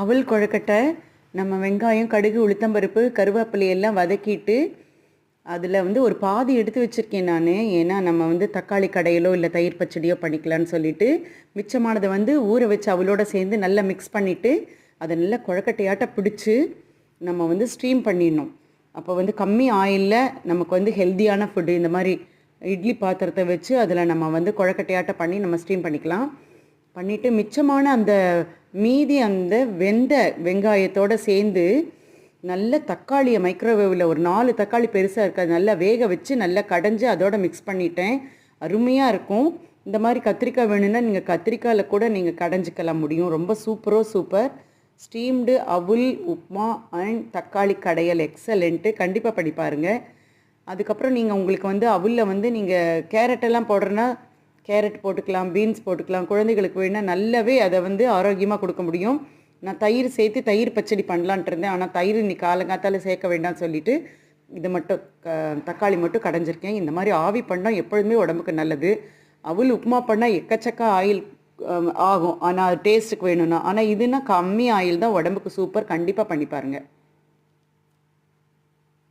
அவல் கொழுக்கட்டை நம்ம வெங்காயம் கடுகு உளுத்தம்பருப்பு கருவேப்பிலை எல்லாம் வதக்கிட்டு அதில் வந்து ஒரு பாதி எடுத்து வச்சுருக்கேன் நான். ஏன்னா நம்ம வந்து தக்காளி கடையிலோ இல்லை தயிர் பச்சடியோ பண்ணிக்கலாம்னு சொல்லிட்டு மிச்சமானதை வந்து ஊற வச்சு அவளோட சேர்ந்து நல்லா மிக்ஸ் பண்ணிவிட்டு அதை நல்லா குழக்கட்டையாட்ட பிடிச்சி நம்ம வந்து ஸ்ட்ரீம் பண்ணிடணும். அப்போ வந்து கம்மி ஆயிலில் நமக்கு வந்து ஹெல்த்தியான ஃபுட்டு இந்த மாதிரி இட்லி பாத்திரத்தை வச்சு அதில் நம்ம வந்து குழக்கட்டையாட்ட பண்ணி நம்ம ஸ்ட்ரீம் பண்ணிக்கலாம். பண்ணிவிட்டு மிச்சமான அந்த மீதி அந்த வெந்த வெங்காயத்தோடு சேர்ந்து நல்ல தக்காளியை மைக்ரோவேவில் ஒரு நாலு தக்காளி பெருசாக இருக்குது நல்லா வேக வச்சு நல்லா கடைஞ்சி அதோட மிக்ஸ் பண்ணிட்டேன். அருமையாக இருக்கும். இந்த மாதிரி கத்திரிக்காய் வேணும்னா நீங்கள் கத்திரிக்காயில் கூட நீங்கள் கடைஞ்சிக்கலாம் முடியும். ரொம்ப சூப்பரோ சூப்பர். ஸ்டீம்டு அவுல் உப்மா அண்ட் தக்காளி கடையல். எக்ஸலண்ட்டு கண்டிப்பாக படிப்பாருங்க அதுக்கப்புறம் நீங்கள் உங்களுக்கு வந்து அவுலில் வந்து நீங்கள் கேரட்டெல்லாம் போடுறேன்னா கேரட் போட்டுக்கலாம் பீன்ஸ் போட்டுக்கலாம். குழந்தைகளுக்கு வேணால் நல்லாவே அதை வந்து ஆரோக்கியமாக கொடுக்க முடியும். நான் தயிர் சேர்த்து தயிர் பச்சடி பண்ணலான்ட்டு இருந்தேன். ஆனால் தயிர் இன்னைக்கு காலங்காத்தால் சேர்க்க வேண்டாம்னு சொல்லிட்டு இது மட்டும் க தக்காளி மட்டும் கடைஞ்சிருக்கேன். இந்த மாதிரி ஆவி பண்ணால் எப்பொழுதுமே உடம்புக்கு நல்லது. அவள் உப்புமா பண்ணால் எக்கச்சக்க ஆயில் ஆகும். ஆனால் டேஸ்ட்டுக்கு வேணும்னா. ஆனால் இதுனா கம்மி ஆயில் தான் உடம்புக்கு சூப்பர் கண்டிப்பாக பண்ணி பாருங்கள்